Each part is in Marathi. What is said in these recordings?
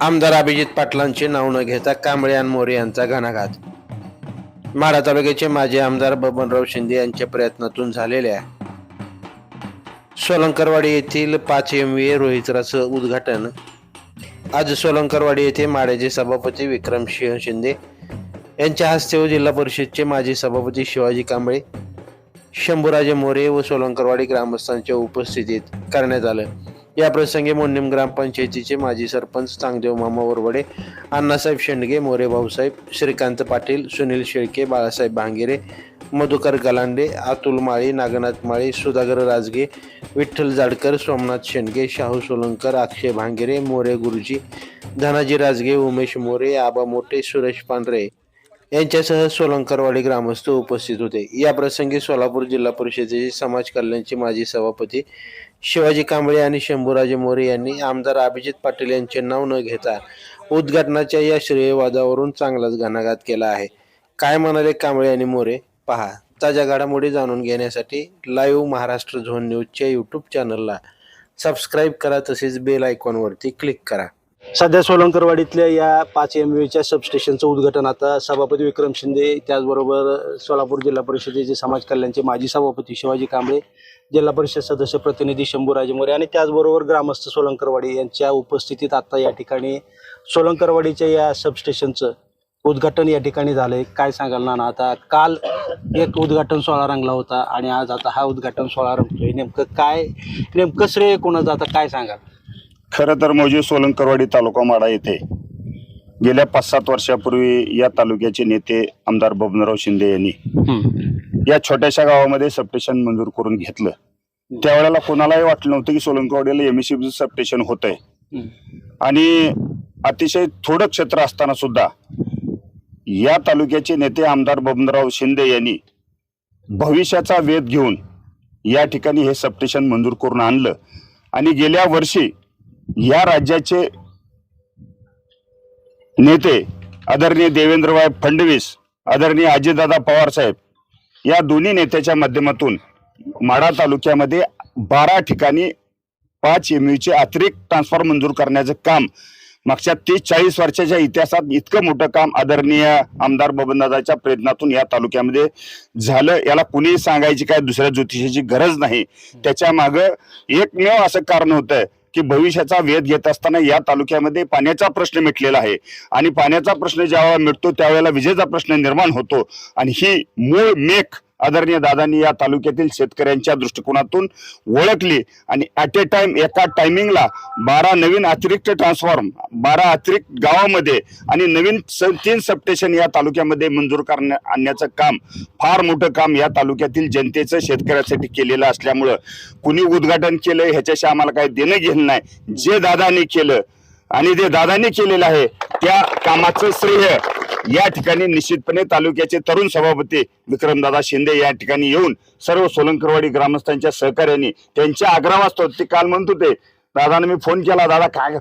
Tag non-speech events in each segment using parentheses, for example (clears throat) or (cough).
आमदार अभिजित पाटलांचे नाव न घेता कांबळे आणि मोरे यांचा घणाघात. माढा तालुक्याचे माजी आमदार बबनराव शिंदे यांच्या प्रयत्नातून झालेल्या सोलंकरवाडी येथील पाच एम व्ही रोहित्राचं उद्घाटन. आज सोलंकरवाडी येथे माड्याचे सभापती विक्रमसिंह शिंदे यांच्या हस्ते व जिल्हा परिषदचे माजी सभापती शिवाजी कांबळे शंभूराजे मोरे व सोलंकरवाडी ग्रामस्थांच्या उपस्थितीत करण्यात आलं. या प्रसंगी मोन्नीम ग्रामपंचायतीचे माजी सरपंच चांगदेव मामा वरवडे अण्णासाहेब शेंडगे मोरे भाऊसाहेब श्रीकांत पाटील सुनील शेळके बाळासाहेब भांगेरे मधुकर गलांडे अतुल माळी नागनाथ माळी सुधाकर राजगे विठ्ठल जाडकर सोमनाथ शेंडगे शाहू सोलंकर अक्षय भांगेरे मोरे गुरुजी धनाजी राजगे उमेश मोरे आबा मोठे सुरेश पांढरे. यांच्यासह सोलंकरवाडी ग्रामस्थ उपस्थित होते. या प्रसंगी सोलापूर जिल्हा परिषदेचे समाज कल्याणचे माजी सभापती शिवाजी कांबळे आणि शंभूराजे मोरे यांनी आमदार अभिजित पाटील यांचे नाव न घेता उद्घाटनाच्या या श्रेयवादावरून चांगलाच घणाघात केला आहे. काय म्हणाले कांबळे आणि मोरे? पहा ताज्या घडामोडी जाणून घेण्यासाठी लाईव्ह महाराष्ट्र झोन न्यूजच्या यूट्यूब चॅनलला सबस्क्राईब करा तसेच बेल आयकॉनवरती क्लिक करा. सध्या सोलंकरवाडीतल्या या पाच एम व्हीच्या सबस्टेशनचं उद्घाटन आता सभापती विक्रम शिंदे त्याचबरोबर सोलापूर जिल्हा परिषदेचे समाज कल्याणचे माजी सभापती शिवाजी कांबळे जिल्हा परिषद सदस्य प्रतिनिधी शंभूराजे मोरे आणि त्याचबरोबर ग्रामस्थ सोलंकरवाडी यांच्या उपस्थितीत आता या ठिकाणी सोलंकरवाडीच्या या सबस्टेशनचं उद्घाटन या ठिकाणी झालंय. काय सांगाल ना आता काल एक उद्घाटन सोहळा रंगला होता आणि आज आता हा उद्घाटन सोहळा रंगतोय. नेमकं काय नेमकं श्रेय कोणाचं? आता काय सांगाल? खरं तर मौजे सोलंकरवाडी तालुका माडा येथे गेल्या पाच सात वर्षापूर्वी या तालुक्याचे नेते आमदार बबनराव शिंदे यांनी या छोट्याशा गावामध्ये सबस्टेशन मंजूर करून घेतलं. त्यावेळेला कोणालाही वाटलं नव्हतं की सोलंकरवाडीला एमएससी सबस्टेशन होत आहे आणि अतिशय थोडं क्षेत्र असताना सुद्धा या तालुक्याचे नेते आमदार बबनराव शिंदे यांनी भविष्याचा वेध घेऊन या ठिकाणी हे सबस्टेशन मंजूर करून आणलं. आणि गेल्या वर्षी या राज्याचे नेते आदरणीय देवेंद्रभाई फडणवीस आदरणीय अजितदादा पवार साहेब या दोन्ही नेत्याच्या माध्यमातून माढा तालुक्यामध्ये बारा ठिकाणी पाच एम यूचे अतिरिक्त ट्रान्सफॉर्म मंजूर करण्याचं काम मागच्या तीस चाळीस वर्षाच्या इतिहासात इतकं मोठं काम आदरणीय आमदार बबनदादाच्या प्रयत्नातून या तालुक्यामध्ये झालं. याला कुणीही सांगायची काय दुसऱ्या ज्योतिषाची गरज नाही. त्याच्या मागं एकमेव असं कारण होतं की भविष्याचा वेध घेत असताना या तालुक्यामध्ये पाण्याचा प्रश्न मिटलेला आहे. आणि पाण्याचा प्रश्न ज्यावेळेला मिटतो त्यावेळेला विजेचा प्रश्न निर्माण होतो. आणि ही मूळ मेख आदरणीय दादांनी या तालुक्यातील शेतकऱ्यांच्या दृष्टिकोनातून ओळखली आणि ॲट ए टाइम एका टायमिंगला बारा नवीन अतिरिक्त ट्रान्सफॉर्म बारा अतिरिक्त गावामध्ये आणि नवीन स- तीन सबस्टेशन या तालुक्यामध्ये मंजूर करण्या आणण्याचं काम फार मोठं काम या तालुक्यातील जनतेचं शेतकऱ्यासाठी केलेलं असल्यामुळं कुणी उद्घाटन केलं ह्याच्याशी आम्हाला काही देणं घेणं नाही. जे दादांनी केलं आणि जे दादांनी केलेलं आहे त्या कामाचं श्रेय या ठिकाणी निश्चितपणे तालुक्याचे तरुण सभापती विक्रमदादा शिंदे या ठिकाणी येऊन सर्व सोलंकरवाडी ग्रामस्थांच्या सहकार्याने त्यांच्या आग्रहास्तव ते काल म्हणत होते दादाने मी फोन केला दादा काय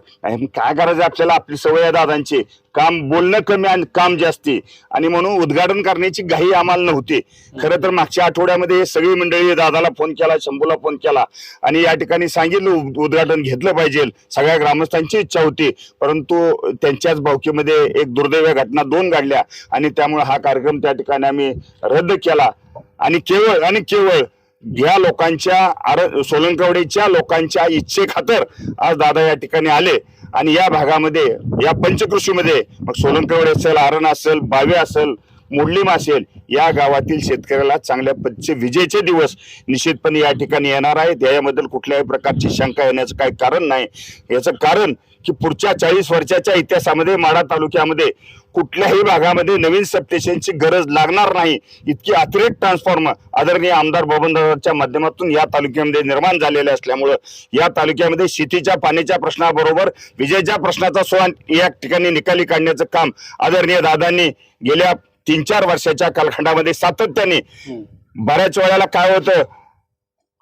काय करायचं आपल्याला? आपली सवय आहे दादांची. काम बोलणं कमी आणि काम जास्ती. आणि म्हणून उद्घाटन करण्याची घाई आम्हाला नव्हती. खरं तर मागच्या आठवड्यामध्ये सगळी मंडळी दादाला फोन केला शंभूला फोन केला. आणि या ठिकाणी सांगितलं उद- उद्घाटन घेतलं पाहिजे. सगळ्या ग्रामस्थांची इच्छा होती. परंतु त्यांच्याच भावकीमध्ये एक दुर्दैव घटना दोन घडल्या. आणि त्यामुळे हा कार्यक्रम त्या ठिकाणी आम्ही रद्द केला. आणि केवळ आणि केवळ या लोकांच्या आर सोलंकवडेच्या लोकांच्या इच्छेखातर आज दादा या ठिकाणी आले. आणि या भागामध्ये या पंचकृषीमध्ये मग सोलंकवडे असेल आरण असेल बावे असेल मुडलीम असेल या गावातील शेतकऱ्याला चांगल्या पद्धतीचे विजेचे दिवस निश्चितपणे या ठिकाणी येणार आहेत. याबद्दल कुठल्याही प्रकारची शंका येण्याचं काही कारण नाही. याचं कारण की पुढच्या चाळीस वर्षाच्या इतिहासामध्ये माढा तालुक्यामध्ये कुठल्याही भागामध्ये नवीन सबस्टेशनची गरज लागणार नाही. इतकी अतिरिक्त ट्रान्सफॉर्मर आदरणीय आमदार बबनदादाच्या माध्यमातून या तालुक्यामध्ये निर्माण झालेले असल्यामुळं या तालुक्यामध्ये शेतीच्या पाण्याच्या प्रश्नाबरोबर विजेच्या प्रश्नाचा सोहळा या ठिकाणी निकाली काढण्याचं काम आदरणीय दादांनी गेल्या तीन चार वर्षाच्या कालखंडामध्ये सातत्याने बऱ्याच वेळेला काय होतं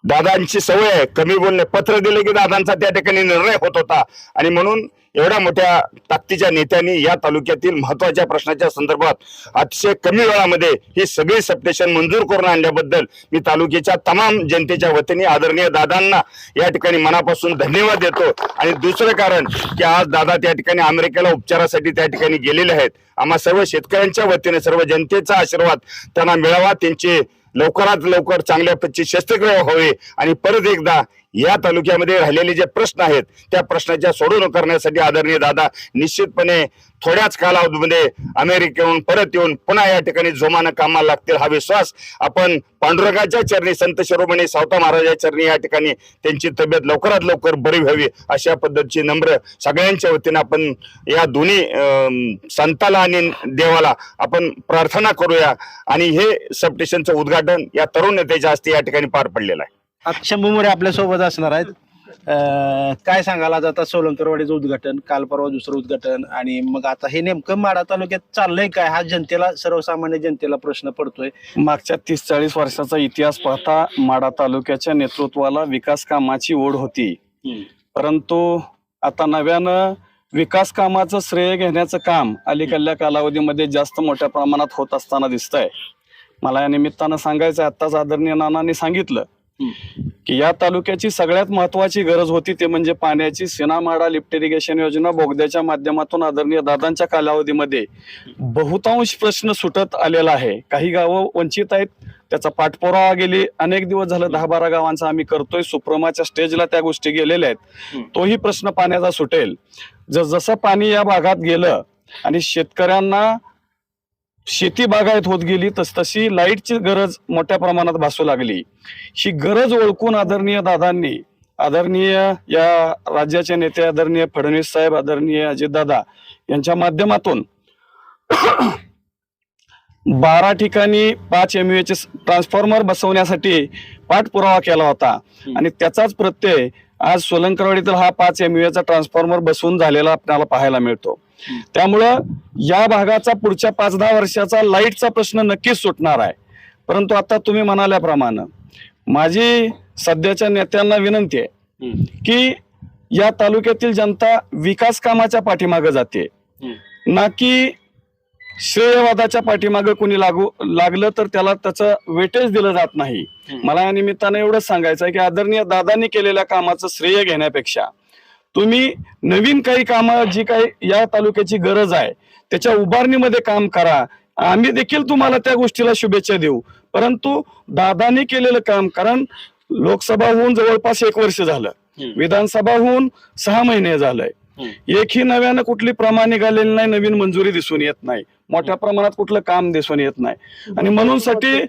दादांची सवय आहे. कमी बोलणे पत्र दिले की दादांचा त्या ठिकाणी निर्णय होत होता. आणि म्हणून एवढ्या मोठ्या ताकदीच्या नेत्यांनी या तालुक्यातील महत्त्वाच्या प्रश्नाच्या संदर्भात अतिशय कमी वेळामध्ये ही सगळी सबस्टेशन मंजूर करून आणल्याबद्दल मी तालुक्याच्या तमाम जनतेच्या वतीने आदरणीय दादांना या ठिकाणी मनापासून धन्यवाद देतो. आणि दुसरं कारण की आज दादा त्या ठिकाणी अमेरिकेला उपचारासाठी त्या ठिकाणी गेलेले आहेत. आम्हा सर्व शेतकऱ्यांच्या वतीने सर्व जनतेचा आशीर्वाद त्यांना मिळावा. त्यांचे लवकरात लवकर चांगल्या शस्त्रक्रिया व्हावी आणि परत एकदा या तालुक्यामध्ये राहिलेले जे प्रश्न आहेत त्या प्रश्नाच्या सोडवणूक करण्यासाठी आदरणीय दादा निश्चितपणे थोड्याच कालावधीमध्ये अमेरिकेहून परत येऊन पुन्हा या ठिकाणी जोमानं कामाला लागतील हा विश्वास आपण पांडुरंगाच्या चरणी संत शिरोमणी सावता महाराजाच्या चरणी या ठिकाणी त्यांची तब्येत लवकरात लवकर बरी व्हावी अशा पद्धतीची नम्र सगळ्यांच्या वतीने आपण या दोन्ही संताला आणि देवाला आपण प्रार्थना करूया. आणि हे सबस्टेशनचं उद्घाटन या तरुण नेत्याच्या हस्ते या ठिकाणी पार पडलेलं आहे. आता शंभू मोरे आपल्यासोबत असणार आहेत. अं, काय सांगाल आज आता सोलंकरवाडीचं उद्घाटन काल परवा दुसरं उद्घाटन आणि मग आता हे नेमकं माडा तालुक्यात चाललंय काय? हा जनतेला सर्वसामान्य जनतेला प्रश्न पडतोय. मागच्या तीस चाळीस वर्षाचा इतिहास पाहता माडा तालुक्याच्या नेतृत्वाला विकास कामाची ओढ होती. परंतु आता नव्यानं विकास कामाचं श्रेय घेण्याचं काम अलीकडल्या कालावधीमध्ये जास्त मोठ्या प्रमाणात होत असताना दिसतंय. मला या निमित्तानं सांगायचं आहे, आत्ताच आदरणीय नानांनी सांगितलं की या तालुक्याची सगळ्यात महत्वाची गरज होती ते म्हणजे पाण्याची सिनामाडा लिफ्ट इरिगेशन योजना बोगद्याच्या माध्यमातून आदरणीय दादांच्या कालावधीमध्ये बहुतांश प्रश्न सुटत आलेला आहे. काही गावं वंचित आहेत त्याचा पाठपुरावा गेली अनेक दिवस झालं दहा बारा गावांचा आम्ही करतोय सुप्रमाच्या स्टेजला त्या गोष्टी गेलेल्या आहेत. तोही प्रश्न पाण्याचा सुटेल. जर जसं पाणी या भागात गेलं आणि शेतकऱ्यांना शेती बागायत होत गेली तस तशी लाईटची गरज मोठ्या प्रमाणात भासू लागली. ही गरज ओळखून आदरणीय दादांनी आदरणीय या राज्याचे नेते आदरणीय फडणवीस साहेब आदरणीय अजितदादा यांच्या माध्यमातून (clears throat) बारा ठिकाणी पाच एम चे ट्रान्सफॉर्मर बसवण्यासाठी पाठपुरावा केला होता. आणि त्याचाच प्रत्यय आज सोलंकरवाडीतील हा पाच एम चा ट्रान्सफॉर्मर बसवून झालेला आपल्याला पाहायला मिळतो. त्यामुळं या भागाचा पुढच्या पाच दहा वर्षाचा लाईटचा प्रश्न नक्कीच सुटणार आहे. परंतु आता तुम्ही म्हणाल्याप्रमाणे माझी सध्याच्या नेत्यांना विनंती आहे की या तालुक्यातील जनता विकास कामाच्या पाठीमागे जाते. ना की श्रेयवादाच्या पाठीमागे कोणी लागू लागलं तर त्याला त्याचं वेटेज दिलं जात नाही. मला या निमित्तानं एवढंच सांगायचं आहे की आदरणीय दादांनी केलेल्या कामाचं श्रेय घेण्यापेक्षा तुम्ही नवीन काही कामं जी काही या तालुक्याची गरज आहे त्याच्या उभारणीमध्ये काम करा. आम्ही देखील तुम्हाला त्या गोष्टीला शुभेच्छा देऊ. परंतु दादांनी केलेलं काम कारण लोकसभा होऊन जवळपास एक वर्ष झालं. विधानसभा होऊन सहा महिने झालंय. एकही नव्यानं कुठली प्रमाण निघालेली नाही नवीन मंजुरी दिसून येत नाही. मोठ्या प्रमाणात कुठलं काम दिसून येत नाही. आणि म्हणून साठी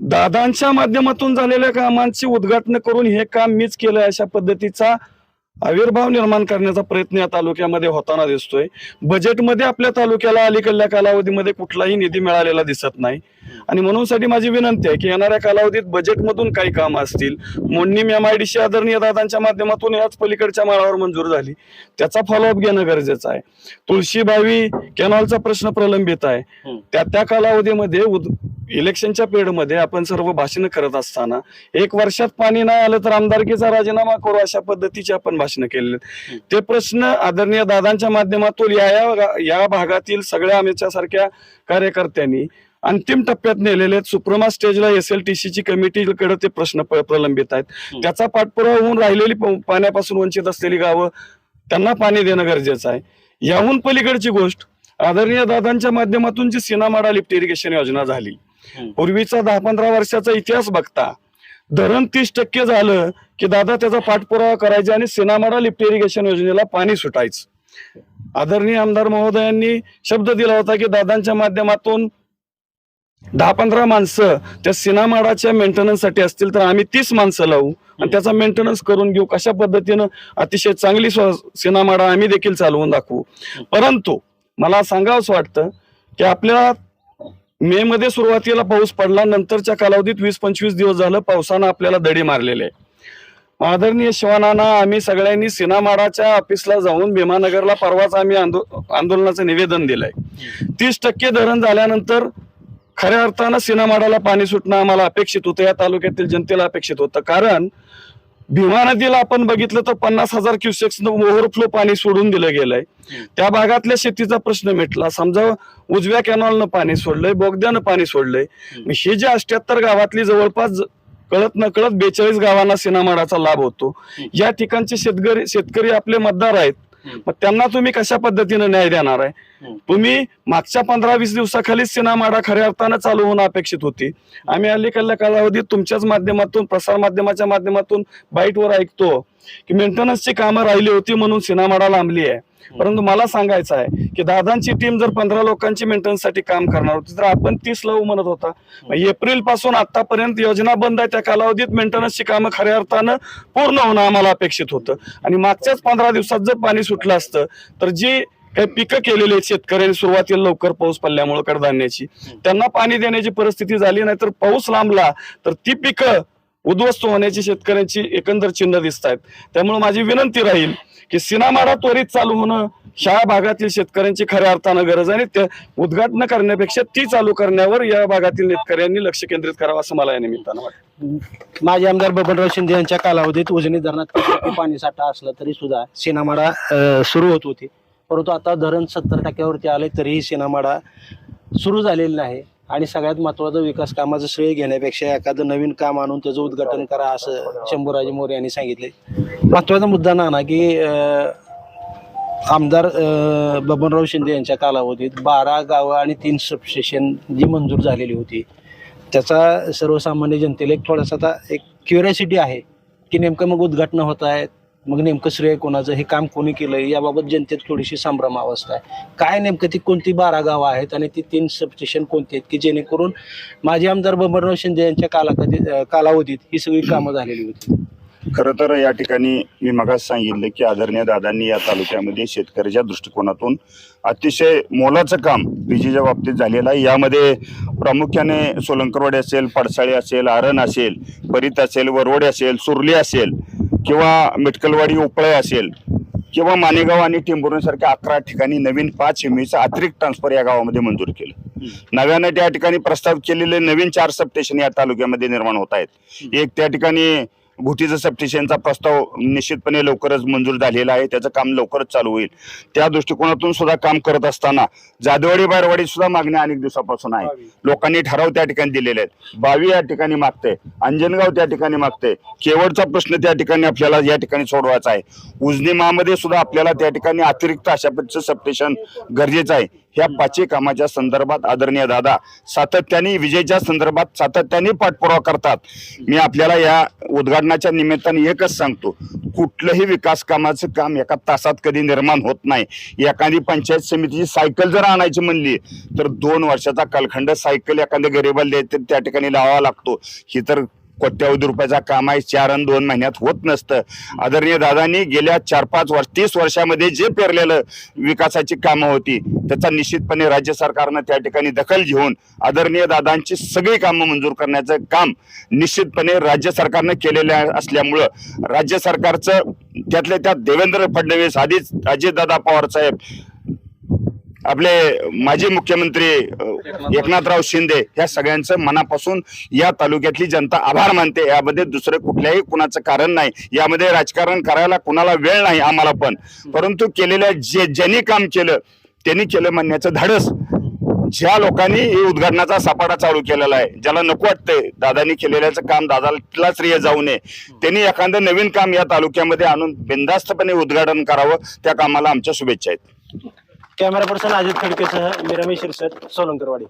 दादांच्या माध्यमातून झालेल्या कामांची उद्घाटन करून हे काम मीच केलं अशा पद्धतीचा आविर्भाव निर्माण करण्याचा प्रयत्न या तालुक्यामध्ये होताना दिसतोय. बजेटमध्ये आपल्या तालुक्याला अलीकडल्या कालावधीमध्ये कुठलाही निधी मिळालेला दिसत नाही. आणि म्हणून साठी माझी विनंती आहे की येणाऱ्या कालावधीत बजेटमधून काही कामं असतील. मोडणीम एम आय डी सी आदरणीय दादांच्या माध्यमातून याच पलीकडच्या माळावर मंजूर झाली. त्याचा फॉलोअप घेणं गरजेचं आहे. तुळशीबावी कॅनॉलचा प्रश्न प्रलंबित आहे. त्या त्या कालावधीमध्ये इलेक्शनच्या पिरियडमध्ये आपण सर्व भाषणं करत असताना एक वर्षात पाणी नाही आलं तर आमदारकीचा राजीनामा करू अशा पद्धतीची आपण भाषणं केलेली. ते प्रश्न आदरणीय दादांच्या माध्यमातून या या भागातील सगळ्या आमच्या सारख्या कार्यकर्त्यांनी अंतिम टप्प्यात नेलेले आहेत. सुप्रमा स्टेजला एस एल टी ची कमिटीकडे ते प्रश्न प्रलंबित आहेत. त्याचा पाठपुरावा होऊन राहिलेली पाण्यापासून वंचित असलेली गावं त्यांना पाणी देणं गरजेचं आहे. याहून पलीकडची गोष्ट आदरणीय दादांच्या माध्यमातून जी सिनामाडा लिफ्ट इरिगेशन योजना झाली पूर्वीचा दहा पंधरा वर्षाचा इतिहास बघता धरण तीस टक्के झालं की दादा त्याचा पाठपुरावा करायचा आणि सिनामाडा लिफ्ट इरिगेशन योजनेला पाणी सुटायचं. आदरणीय आमदार महोदयांनी शब्द दिला होता की दादांच्या माध्यमातून दहा पंधरा माणसं त्या सिनामाडाच्या मेंटेनन्ससाठी असतील तर आम्ही तीस माणसं लावू. आणि त्याचा मेंटेनन्स करून घेऊ. कशा पद्धतीनं अतिशय चांगली सिनामाडा आम्ही देखील चालवून दाखवू. परंतु मला सांगावंच वाटतं की आपल्या मे मध्ये सुरुवातीला पाऊस पडला नंतरच्या कालावधीत वीस पंचवीस दिवस झालं पावसानं आपल्याला दडी मारलेले. आहे आदरणीय शिवानाना आम्ही सगळ्यांनी सिनामाडाच्या ऑफिसला जाऊन भीमानगरला परवाच आम्ही आंदो- आंदोलनाचं निवेदन दिलंय. तीस टक्के धरण झाल्यानंतर खऱ्या अर्थानं सिनेमाडाला पाणी सुटणं आम्हाला अपेक्षित होतं या तालुक्यातील जनतेला अपेक्षित होतं. कारण भीमा नदीला आपण बघितलं तर पन्नास हजार क्युसेक्स ओव्हरफ्लो पाणी सोडून दिलं गेलंय. त्या भागातल्या शेतीचा प्रश्न मिटला. समजा उजव्या कॅनॉलनं पाणी सोडलंय बोगद्यानं पाणी सोडलंय. हे जे अष्ट्याहत्तर गावातली जवळपास कळत न कळत बेचाळीस गावांना सिनामाडाचा लाभ होतो. या ठिकाणचे शेतकरी शेतकरी आपले मतदार आहेत. मग त्यांना तुम्ही कशा पद्धतीने न्याय देणार आहे? तुम्ही मागच्या पंधरा वीस दिवसाखालीच सिनामाडा खऱ्या अर्थानं चालू होणं अपेक्षित होती. आम्ही अलीकडल्या कालावधीत तुमच्याच माध्यमातून प्रसार माध्यमाच्या माध्यमातून बाईटवर ऐकतो की मेंटेनन्सची कामं राहिली होती म्हणून सिनामाडा लांबली आहे. परंतु मला सांगायचं आहे की दादांची टीम जर पंधरा लोकांची मेंटेनन्ससाठी काम करणार होती तर आपण तीस लावू म्हणत होता. एप्रिलपासून आतापर्यंत योजना बंद आहे त्या कालावधीत मेंटेनन्सची कामं खऱ्या अर्थानं पूर्ण होणं आम्हाला अपेक्षित होतं. आणि मागच्याच पंधरा दिवसात जर पाणी सुटलं असतं तर जी काही पिकं केलेली आहेत शेतकऱ्यांनी सुरुवातीला लवकर पाऊस पडल्यामुळे कडधान्याची त्यांना पाणी देण्याची परिस्थिती झाली नाही तर पाऊस लांबला तर ती पिकं उद्ध्वस्त होण्याची शेतकऱ्यांची एकंदर चिन्ह दिसत आहेत त्यामुळे माझी विनंती राहील की सिनामाडा त्वरित चालू होणं ह्या भागातील शेतकऱ्यांची खऱ्या अर्थानं गरज आहे आणि त्या उद्घाटन करण्यापेक्षा ती चालू करण्यावर या भागातील शेतकऱ्यांनी लक्ष केंद्रित करावं असं मला या निमित्तानं वाटतं. माजी आमदार बबनराव शिंदे यांच्या कालावधीत उजनी धरणात पाणी साठा असला तरी सुद्धा सिनामाडा सुरू होत होती. परंतु आता धरण सत्तर टक्क्यावरती आले तरीही सिनामाडा सुरू झालेला नाही. आणि सगळ्यात महत्वाचं विकास कामाचं श्रेय घेण्यापेक्षा एखादं नवीन काम आणून त्याचं उद्घाटन करा असं शंभूराजे मोरे यांनी सांगितले महत्त्वाचा मुद्दा नाना की आमदार बबनराव शिंदे यांच्या कालावधीत बारा गावं आणि तीन सबस्टेशन जी मंजूर झालेली होती त्याचा सर्वसामान्य जनतेला एक थोडासा आता एक क्युरियोसिटी आहे की नेमकं मग उद्घाटन होत आहेत मग नेमकं श्रेय कोणाचं हे काम कोणी केलं याबाबत जनतेत थोडीशी संभ्रम अवस्था आहे. काय नेमकं ती कोणती बारा गावं आहेत आणि ती तीन सबस्टेशन कोणती आहेत की जेणेकरून माजी आमदार बबनराव शिंदे यांच्या कालावधीत कालावधीत ही सगळी कामं झालेली होती? खरं तर या ठिकाणी मी मगाच सांगितलं की आदरणीय दादांनी या तालुक्यामध्ये शेतकऱ्याच्या दृष्टिकोनातून अतिशय मोलाचं काम विजेच्या बाबतीत झालेलं आहे. यामध्ये प्रामुख्याने सोलंकरवाडी असेल पडसाळी असेल आरण असेल परीत असेल वरवडे असेल सुरली असेल किंवा मिटकलवाडी उपळे असेल किंवा मानेगाव आणि टेंभुर्णीसारख्या अकरा ठिकाणी नवीन पाच एमईचं अतिरिक्त ट्रान्सफर या गावामध्ये मंजूर केलं. नव्यानं त्या ठिकाणी प्रस्ताव केलेले नवीन चार सबस्टेशन या तालुक्यामध्ये निर्माण होत आहेत. एक त्या ठिकाणी भुतीचं सबस्टेशनचा प्रस्ताव निश्चितपणे लवकरच मंजूर झालेला आहे. त्याचं काम लवकरच चालू होईल. त्या दृष्टिकोनातून सुद्धा काम करत असताना जादवाडी बारवाडी सुद्धा मागण्या अनेक दिवसापासून आहे लोकांनी ठराव त्या ठिकाणी दिलेले आहेत. बावी या ठिकाणी मागते अंजनगाव त्या ठिकाणी मागते केवळचा प्रश्न त्या ठिकाणी आपल्याला या ठिकाणी सोडवायचा आहे. उजनी मामध्ये सुद्धा आपल्याला त्या ठिकाणी अतिरिक्त अशा पद्धतीचं सबस्टेशन गरजेचं आहे. ह्या पाचही कामाच्या संदर्भात आदरणीय दादा सातत्याने विजेच्या संदर्भात सातत्याने पाठपुरावा करतात. मी आपल्याला या उद्घाटनाच्या निमित्ताने एकच सांगतो कुठलंही विकास कामाचं काम एका तासात कधी निर्माण होत नाही. एखादी पंचायत समितीची सायकल जर आणायची म्हणली तर दोन वर्षाचा कालखंड सायकल एखाद्या गरीबाला द्यायचं त्या ठिकाणी लावावा लागतो. ही तर कोट्यावधी रुपयाचा काम आहे. चार आणि दोन महिन्यात होत नसतं. आदरणीय दादांनी गेल्या चार पाच वर्ष तीस वर्षामध्ये जे पेरलेलं विकासाची कामं होती त्याचा निश्चितपणे राज्य सरकारनं त्या ठिकाणी दखल घेऊन आदरणीय दादांची सगळी कामं मंजूर करण्याचं काम निश्चितपणे राज्य सरकारनं केलेलं असल्यामुळं राज्य सरकारचं त्यातल्या त्यात देवेंद्र फडणवीस आधीच अजितदादा पवार साहेब आपले माजी मुख्यमंत्री एकनाथराव शिंदे या सगळ्यांचं मनापासून या तालुक्यातली जनता आभार मानते. यामध्ये दुसरं कुठल्याही कुणाचं कारण नाही. यामध्ये राजकारण करायला कुणाला वेळ नाही आम्हाला पण. परंतु केलेल्या जे ज्यांनी काम केलं त्यांनी केलं म्हणण्याचं धाडस. ज्या लोकांनी हे उद्घाटनाचा सपाटा चालू केलेला आहे ज्याला नको वाटतंय दादांनी केलेल्याचं काम दादाला श्रेय जाऊ नये. त्यांनी एखादं नवीन काम या तालुक्यामध्ये आणून बिंदास्तपणे उद्घाटन करावं त्या कामाला आमच्या शुभेच्छा आहेत. कॅमेरा पर्सन अजित खडकेसह मी रमेश शिरसट सोलंकरवाडी